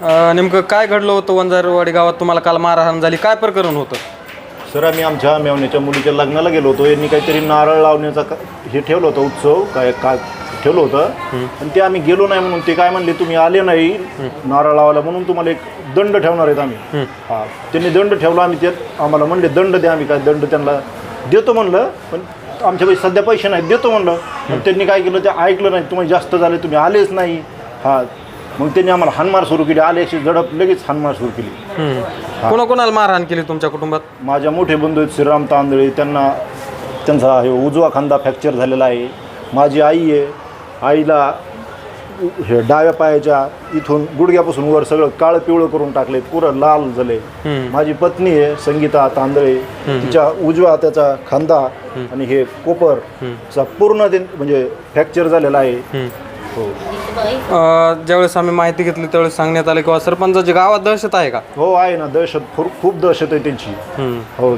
नेमकं काय घडलं होतं? वंजारवाडी गावात तुम्हाला काल मारहाण झाली. काय प्रकरण होतं? सर आम्ही आमच्या मेवण्याच्या मुलीच्या लग्नाला गेलो होतो. यांनी काहीतरी नारळ लावण्याचा का- हे ठेवलं होतं उत्सव काय का ठेवलं होतं. आणि ते आम्ही गेलो नाही म्हणून ते काय म्हणले तुम्ही आले नाही. नारळ लावायला म्हणून तुम्हाला एक दंड ठेवणार आहेत आम्ही. हा. त्यांनी दंड ठेवला आम्ही त्यात आम्हाला म्हणले दंड द्या आम्ही काय दंड त्यांना देतो म्हणलं पण आमच्याकडे सध्या पैसे नाहीत देतो म्हणलं. पण त्यांनी काय केलं ते ऐकलं नाही तुम्हाला जास्त झाले तुम्ही आलेच नाही. हा. मग त्यांनी आम्हाला हानमार सुरू केली. आल्याची झडप लगेच हानमार सुरू केली. कोणाकोणाला मारहाण केली तुमच्या कुटुंबात? माझ्या मोठे बंधू आहेत श्रीराम तांदळे. त्यांना त्यांचा हे उजवा खांदा फ्रॅक्चर झालेला आहे. माझी आई आहे. आईला हे डाव्या पायाच्या इथून गुडघ्यापासून वर सगळं काळं पिवळं करून टाकले. पुरं लाल झाले. माझी पत्नी आहे संगीता तांदळे. तिच्या उजवा त्याचा खांदा आणि हे कोपर चा पूर्ण ते म्हणजे फ्रॅक्चर झालेला आहे. अ, ज्यावेळेस आम्ही माहिती घेतली त्यावेळेस सांगण्यात आलं किंवा सरपंचाची गावात दहशत आहे का? हो आहे ना. दहशत खूप खूप दहशत आहे त्यांची. हम्म. हो.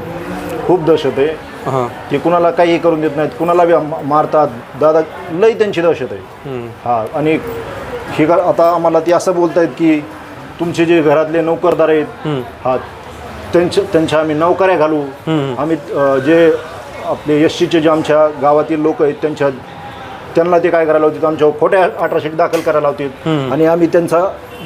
खूप दहशत आहे. हां. ते कुणाला काही करून देत नाहीत. कुणाला बी मा- मारतात. दादा लई त्यांची दहशत आहे. हम्म. हा आणि हे का आता आम्हाला ते असं बोलतायत की तुमचे जे घरातले नोकरदार आहेत हा त्यांच्या त्यांच्या आम्ही नौकऱ्या घालू. आम्ही अ, जे आपले एस सीचे जे आमच्या गावातील लोक आहेत त्यांच्या त्यांना ते काय करायला होते आमच्यावर खोट्या अठराशे दाखल करायला होते. आणि आम्ही त्यांचा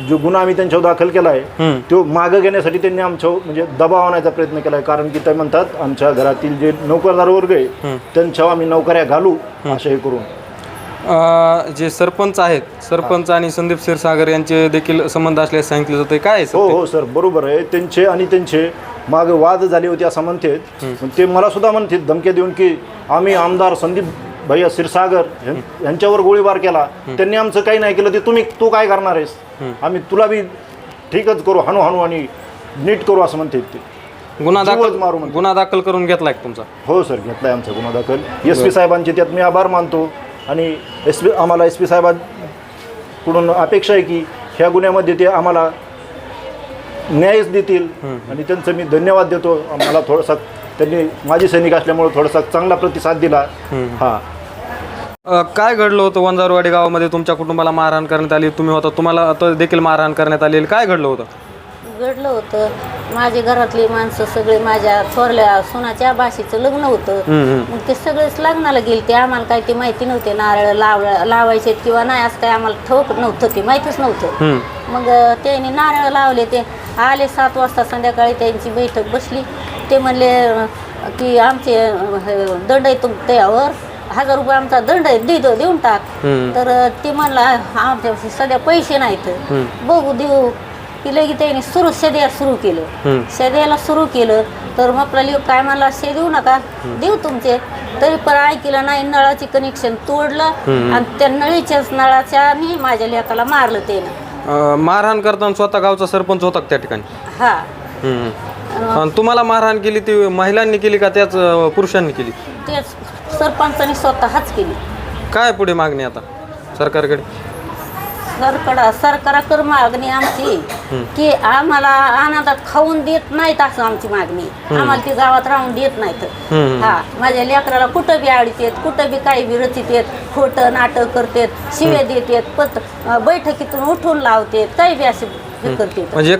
जो गुन्हा आम्ही त्यांच्यावर दाखल केला आहे तो मागं घेण्यासाठी त्यांनी आमच्यावर म्हणजे दबाव आणायचा प्रयत्न केला आहे. कारण की ते म्हणतात आमच्या घरातील जे नोकरदार वर्ग आहे त्यांच्यावर आम्ही नोकऱ्या घालू असं हे करून. अ, जे सरपंच आहेत सरपंच आणि संदीप क्षीरसागर यांचे देखील संबंध असल्याचे सांगितले जाते. काय आहे हो सर हो सर बरोबर आहे. त्यांचे आणि त्यांचे मागे वाद झाले होते असं म्हणतात. पण ते मला सुद्धा म्हणतात धमक्या देऊन की आम्ही आमदार संदीप भैया क्षीरसागर यां- यांच्यावर गोळीबार केला. त्यांनी आमचं काही नाही केलं. ते तुम्ही तू काय करणार आहेस? आम्ही तुला बी ठीकच करू हाणू हाणू आणि नीट करू असं म्हणतात ते. गुन्हा जीवच दाखल मारू म्हणते. गुन्हा दाखल करून घेतलाय का तुमचा? हो सर घेतलाय आमचा गुन्हा दाखल. एस पी साहेबांचे त्यात मी आभार मानतो आणि एस पी आम्हाला एस पी साहेबांकडून अपेक्षा आहे की ह्या गुन्ह्यामध्ये ते आम्हाला न्यायच देतील. आणि त्यांचं मी धन्यवाद देतो. मला थोडासा त्यांनी माजी सैनिक असल्यामुळे थोडासा चांगला प्रतिसाद दिला. हा. अ, काय घडलं होतं? वंजारवाडी गावामध्ये तुमच्या कुटुंबाला मारहाण करण्यात आली तुम्ही होता तुम्हाला आता देखील मारहाण करण्यात आलेली काय घडलं होतं? घडलं होतं. माझे घरातली माणसं सगळे माझ्या थोरल्या सोनाच्या भाषेचं लग्न होतं. मग ते सगळेच लग्नाला गेले ते आम्हाला काही ते माहिती नव्हते. नारळ लाव लावायचे किंवा नाही असं काही आम्हाला ठोक नव्हतं ते माहितीच नव्हतं. मग अं, त्यांनी नारळ लावले ते. आले सात वाजता संध्याकाळी त्यांची बैठक बसली. ते म्हणले अं, की आमचे अं, हे दंड आहे तुम त्यावर. हजार रुपये आमचा दंड आहे दे दे- देऊन टाक. तर ते म्हणला आमच्या सध्या पैसे नाहीत. बघू देऊ. की लगे त्यांनी सुरू शेद्या सुरू केलं. शेद्याला सुरू केलं. तर मग आपला लिव काय म्हणला शे देऊ नका. देऊ तुमचे. तरी पण ऐकलं नाही नळाचे कनेक्शन तोडलं. आणि त्या नळीच्याच नळाच्या आणि माझ्या लेकाला मारलं त्यानं. अ, मारहाण करताना स्वतः गावचा सरपंच होता त्या ठिकाणी? हा. तुम्हाला मारहाण केली ती महिलांनी केली का त्याच पुरुषांनी केली? तेच. सरपंचाने स्वतःच केली. काय पुढे मागणी आता? सरकारकडे? सरकडा सरकाराकडे मागणी आमची की आम्हाला आनंदात खाऊन देत नाहीत असं आमची मागणी आम्हाला ती गावात राहून देत नाहीत. हा माझ्या लेकराला कुठं बी आडीत कुठं बी काही बी रचित खोटं नाटक करतात शिव्या देतात पत बैठकीतून उठून लावतात काही बी असे करतात. म्हणजे